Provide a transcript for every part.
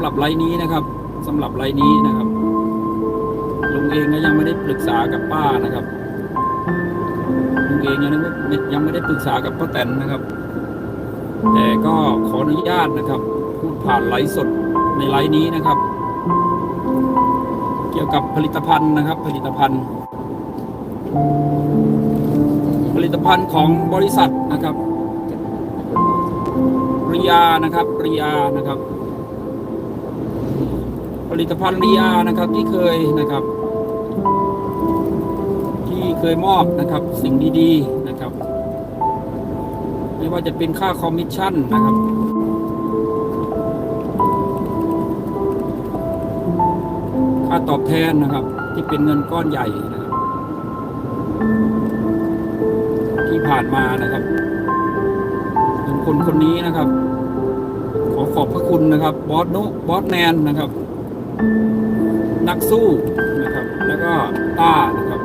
ำหรับไลน์นี้นะครับสำหรับไลน์นี้นะครับลุงเองก็ยังไม่ได้ปรึกษากับป้านะครับลุงเองยังไม่ยังไม่ได้ปรึกษากับป้าแตนนะครับ แต่ก็ขออนุญาตนะครับ พูดผ่านไลฟ์สดในไลฟ์นี้นะครับ เกี่ยวกับผลิตภัณฑ์นะครับ ผลิตภัณฑ์ ผลิตภัณฑ์ของบริษัทนะครับริยานะครับริยานะครับ ผลิตภัณฑ์ริยานะครับที่เคยนะครับ ที่เคยมอบนะครับสิ่งดีๆนะครับ ไม่ว่าจะเป็นค่าคอมมิชชั่นนะครับค่าตอบแทนนะครับ ที่เป็นเงินก้อนใหญ่นะครับที่ผ่านมานะครับเป็นคนคนนี้นะครับ ขอขอบพระคุณนะครับ บอสโนบอสแนนนะครับ นักสู้นะครับ แล้วก็ต้านะครับ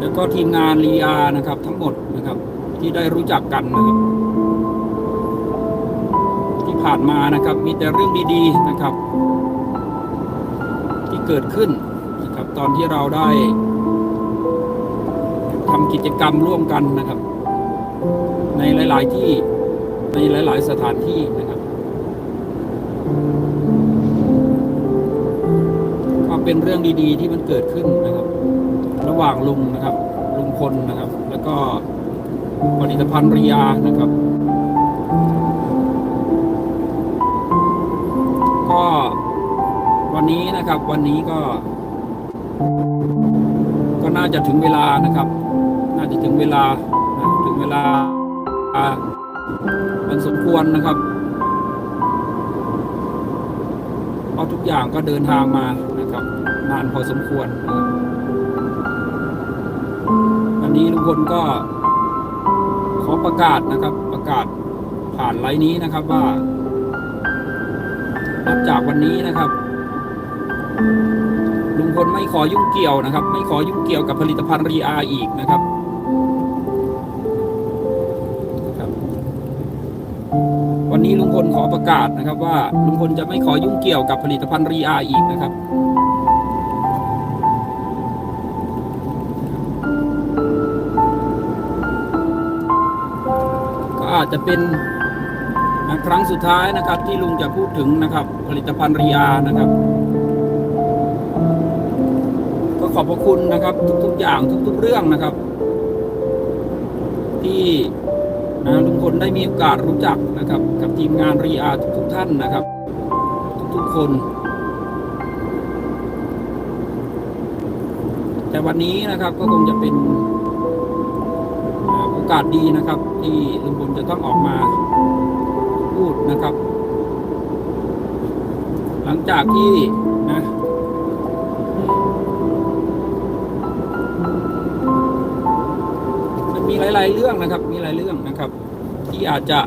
แล้วก็ทีมงานรีอานะครับ ทั้งหมดนะครับ ที่ได้รู้จักกันนะครับ ที่ผ่านมานะครับ มีแต่เรื่องดีๆนะครับ ที่เกิดขึ้นนะครับ ตอนที่เราได้ทำกิจกรรมร่วมกันนะครับ ในหลาย ๆ ที่ในหลาย ๆ สถานที่นะ เป็นเรื่องดีๆ ที่มันเกิดขึ้นนะครับ ระหว่างลุงนะครับ ลุงพลนะครับ แล้วก็ผลิตภัณฑ์ริยานะครับ ก็วันนี้นะครับ วันนี้ก็ ก็น่าจะถึงเวลานะครับ น่าจะถึงเวลาถึงเวลามันสมควรนะครับ เพราะทุกอย่างก็เดินทางมา นะครับนานพอสมควรวันนี้ลุงพลก็ขอประกาศนะครับ ประกาศผ่านไลน์นี้นะครับว่านับจากวันนี้นะครับลุงพลไม่ขอยุ่งเกี่ยวนะครับ ไม่ขอยุ่งเกี่ยวกับผลิตภัณฑ์รีอาอีกนะครับครับวันนี้ลุงพลขอประกาศนะครับว่าลุงพลจะไม่ขอยุ่งเกี่ยวกับผลิตภัณฑ์รีอาอีกนะครับ จจะเป็นครั้งสุดท้ายนะครับที่ลุงจะพูดถึงนะครับ ผลิตภัณฑ์รีอานะครับ ก็ขอบพระคุณนะครับ ทุกๆอย่างทุก ๆ เรื่องนะครับ ที่นะลุงพลได้มีโอกาสรู้จักนะครับ กับทีมงานรีอาทุกๆท่านนะครับ ทุกๆคน แต่วันนี้นะครับก็คงจะเป็น อ่าโอกาสดีนะครับ ที่ลุงพลจะต้องออกมาพูดนะครับ หลังจากที่นะมันมีหลาย ๆ เรื่องนะครับ มีหลายเรื่องนะครับ ที่อาจจะ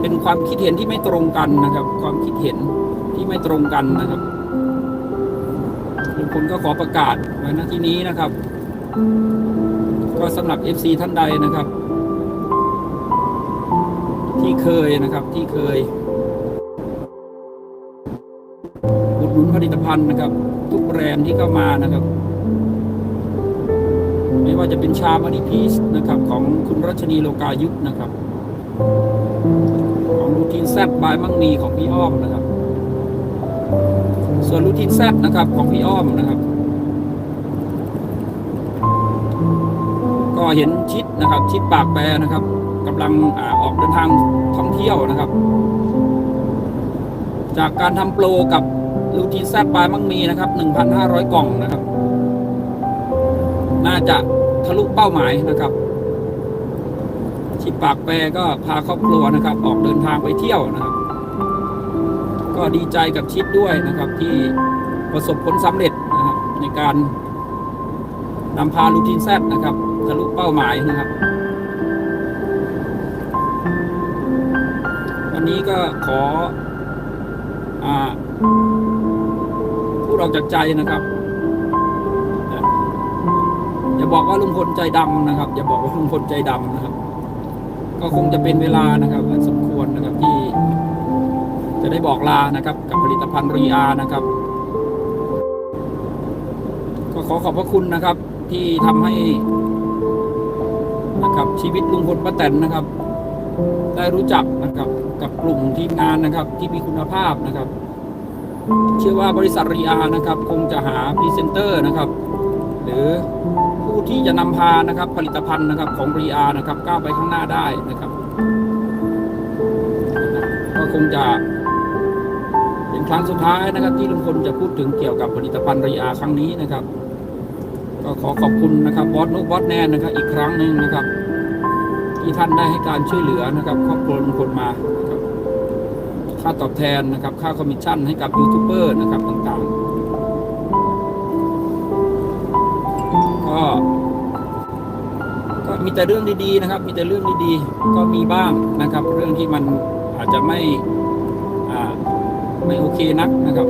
เป็นความคิดเห็นที่ไม่ตรงกันนะครับ ความคิดเห็นที่ไม่ตรงกันนะครับลุงพลก็ขอประกาศไว้ณที่นี้นะครับ ก็สำหรับ FC ท่านใดนะครับ ที่เคยนะครับที่เคยอุดหนุนผลิตภัณฑ์นะครับ ทุกแบรนด์ที่เข้ามานะครับไม่ว่าจะเป็นชามานิพีสนะครับ ของคุณรัชนีโลกายุทธนะครับ ของรูทีนแซบบายมั่งมีของพี่อ้อมนะครับ ส่วนรูทีนแซบนะครับของพี่อ้อมนะครับ ก็เห็นชิดนะครับ ชิดปากแปรนะครับกำลังอออกเดินทางท่องเที่ยวนะครับ จากการทำโปรกับรูทีแซบบายมังมีนะครับ 1,500 กล่องนะครับ น่าจะทะลุเป้าหมายนะครับชิดปากแปรก็พาครอบครัวนะครับ ออกเดินทางไปเที่ยวนะครับ ก็ดีใจกับชิดด้วยนะครับ ที่ประสบผลสำเร็จนะครับในการ นำพาลูทินแซดนะครับทะลุเป้าหมายนะครับ วันนี้ก็ขออพูดออกจากใจนะครับอย่าบอกว่าลุงพลใจดำนะครับ อย่าบอกว่าลุงพลใจดำนะครับ ก็คงจะเป็นเวลานะครับสมควรนะครับที่จะได้บอกลานะครับ กับผลิตภัณฑ์รีอานะครับ ก็ขอขอบพระคุณนะครับ ที่ทำให้นะครับชีวิตลุงพลป้าแตนนะครับ ได้รู้จักนะครับกับกลุ่มทีมงานนะครับ ที่มีคุณภาพนะครับ เชื่อว่าบริษัทรีอานะครับ คงจะหาพรีเซนเตอร์นะครับ หรือผู้ที่จะนำพานะครับ ผลิตภัณฑ์นะครับของรีอานะครับก้าวไปข้างหน้าได้นะครับก็คงจะเป็นครั้งสุดท้ายนะครับ ที่ลุงพลจะพูดถึงเกี่ยวกับผลิตภัณฑ์รีอาครั้งนี้นะครับ ก็ขอขอบคุณนะครับบอสนุกบอสแนนนะครับอีกครั้งหนึ่งนะครับ ที่ท่านได้ให้การช่วยเหลือนะครับครอบครัวลุงพลมานะครับค่าตอบแทนนะครับ ค่าคอมมิชชั่นให้กับยูทูบเบอร์นะครับต่างๆ ก็ก็มีแต่เรื่องดีๆนะครับ มีแต่เรื่องดีๆ ก็มีบ้างนะครับ เรื่องที่มันอาจจะไม่อ่าไม่โอเคนักนะครับ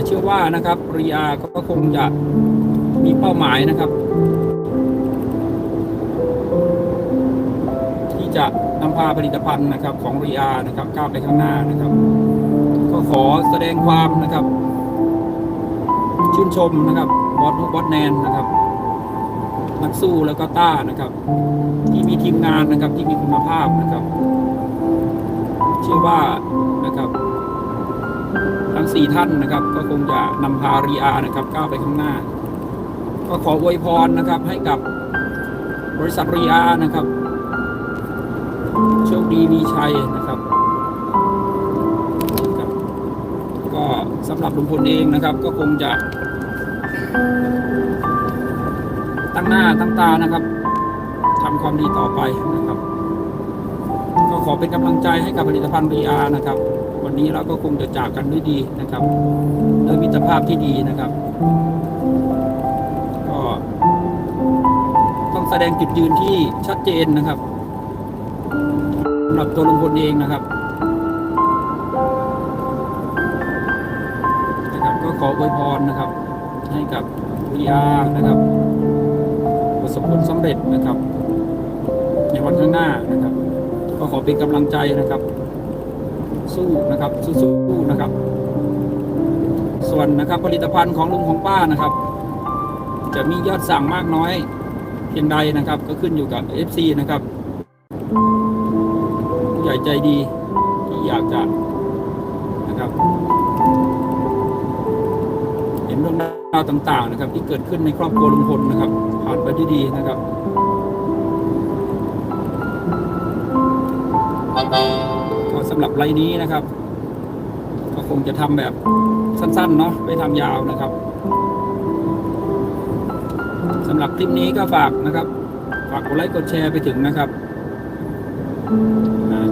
แต่เชื่อว่านะครับรีอาก็คงจะมีเป้าหมายนะครับ ที่จะนำพาผลิตภัณฑ์นะครับของรีอานะครับก้าวไปข้างหน้านะครับ ก็ขอแสดงความนะครับ ชื่นชมนะครับบอสนุกบอสแนนนะครับนักสู้แล้วก็ต้านะครับ ที่มีทีมงานนะครับที่มีคุณภาพนะครับ เชื่อว่านะครับ สี่ท่านนะครับ ก็คงจะนำพารีอานะครับก้าวไปข้างหน้า ก็ขออวยพรนะครับให้กับบริษัทรีอานะครับ โชคดีมีชัยนะครับ ก็สำหรับลุงพลเองนะครับ ก็คงจะ ตั้งหน้าตั้งตานะครับทำความดีต่อไปนะครับ ก็ขอเป็นกำลังใจให้กับผลิตภัณฑ์ VR นะครับ วันนี้เราก็คงจะจากกันด้วยดีนะครับด้วยมิตรภาพที่ดีนะครับ ก็ ต้องแสดงจุดยืนที่ชัดเจนนะครับสำหรับตัวลุงพลเองนะครับนะครับ ก็ขออวยพรนะครับ ให้กับ VR นะครับ ประสบผลสำเร็จนะครับ ในวันข้างหน้านะครับ ก็ขอเป็นกำลังใจนะครับ สู้นะครับสู้ๆนะครับ ส่วนนะครับผลิตภัณฑ์ของลุงของป้านะครับ จะมียอดสั่งมากน้อยเพียงใดนะครับ ก็ขึ้นอยู่กับ FC นะครับผู้ใหญ่ใจดีที่อยากจะนะครับ เห็นเรื่องราวต่าง ๆ นะครับ ที่เกิดขึ้นในครอบครัวลุงพลนะครับ ผ่านไปด้วยดีนะครับก็ สำหรับไลน์นี้นะครับ ก็คงจะทำแบบสั้นๆเนาะไม่ทำยาวนะครับสำหรับคลิปนี้ก็ฝากนะครับ ฝากกดไลค์กดแชร์ไปถึงนะครับ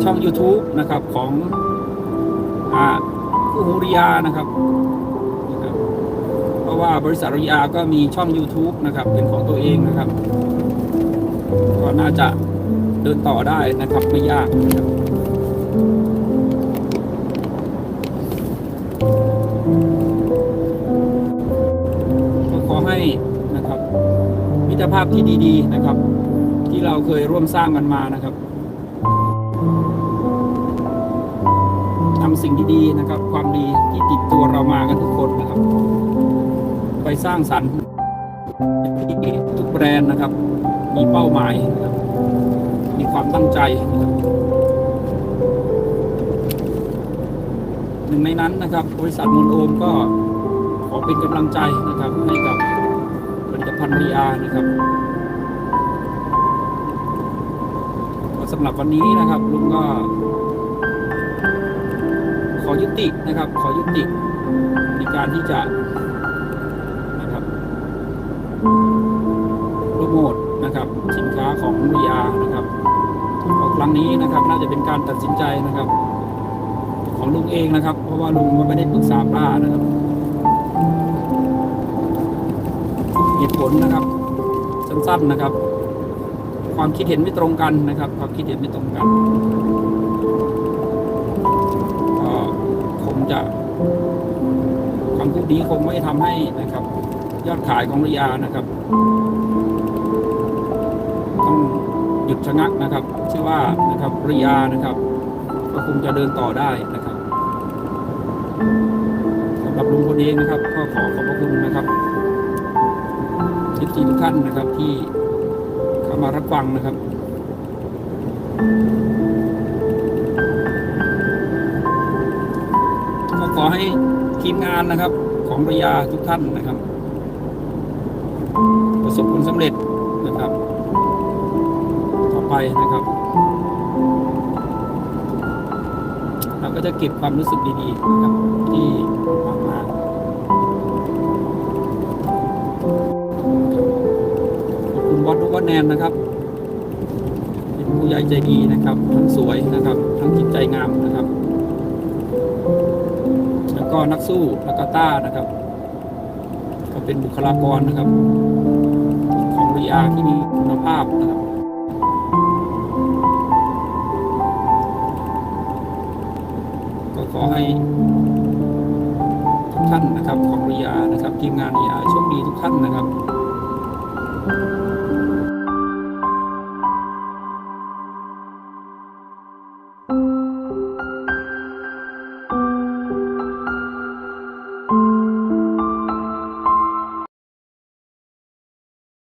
ช่อง YouTube นะครับของคู่หูริยานะครับนะครับเพราะว่าบริษัทริยาก็มีช่อง YouTube นะครับ เป็นของตัวเองนะครับ ก็น่าจะเดินต่อได้นะครับ ไม่ยากนะครับ ก็ขอให้นะครับมิตรภาพที่ดี ๆ นะครับ ที่เราเคยร่วมสร้างกันมานะครับทำสิ่งดีๆนะครับ ความดีที่ติดตัวเรามากันทุกคนนะครับ ไปสร้างสรรค์ทุกแบรนด์นะครับ มีเป้าหมายนะครับมีความตั้งใจนะครับ หนึ่งในนั้นนะครับ บริษัทมูลโอมก็ขอเป็นกำลังใจนะครับให้กับผลิตภัณฑ์รีอานะครับสำหรับวันนี้นะครับลุงก็ ขอยุตินะครับ ขอยุติในการที่จะนะครับโปรโมทนะครับ สินค้าของรีอานะครับครั้งนี้นะครับ น่าจะเป็นการตัดสินใจนะครับ ของลุงเองนะครับ เพราะว่าลุงก็ไม่ได้ปรึกษาป้านะครับเหตุผลนะครับ สั้นๆนะครับ ความคิดเห็นไม่ตรงกันนะครับ ความคิดเห็นไม่ตรงกันก็คงจะคำพูดนี้คงไม่ทำให้นะครับ ยอดขายของริยานะครับต้องหยุดชะงักนะครับ ชื่อว่านะครับริยานะครับ ก็คงจะเดินต่อได้นะครับสำหรับลุงพลเองนะครับ ก็ขอขอบพระคุณนะครับทิพทุกท่านนะครับที่เข้ามารับฟังนะครับก็ขอให้ทีมงานนะครับ ของปยาทุกท่านนะครับ ประสบผลสำเร็จนะครับ ต่อไปนะครับ เราก็จะเก็บความรู้สึกดีๆนะครับที่ผ่านมาขอบคุณวัดทุกวัดแนนนะครับ เป็นผู้ใหญ่ใจดีนะครับ ทั้งสวยนะครับ ทั้งจิตใจงามนะครับ แล้วก็นักสู้แล้วก็ต้านะครับ ก็เป็นบุคลากรนะครับ ของวิอาที่มีคุณภาพนะครับ อให้ทุกท่านนะครับของวิอานะครับทีมงานริยาโชคดีทุกท่านนะครับ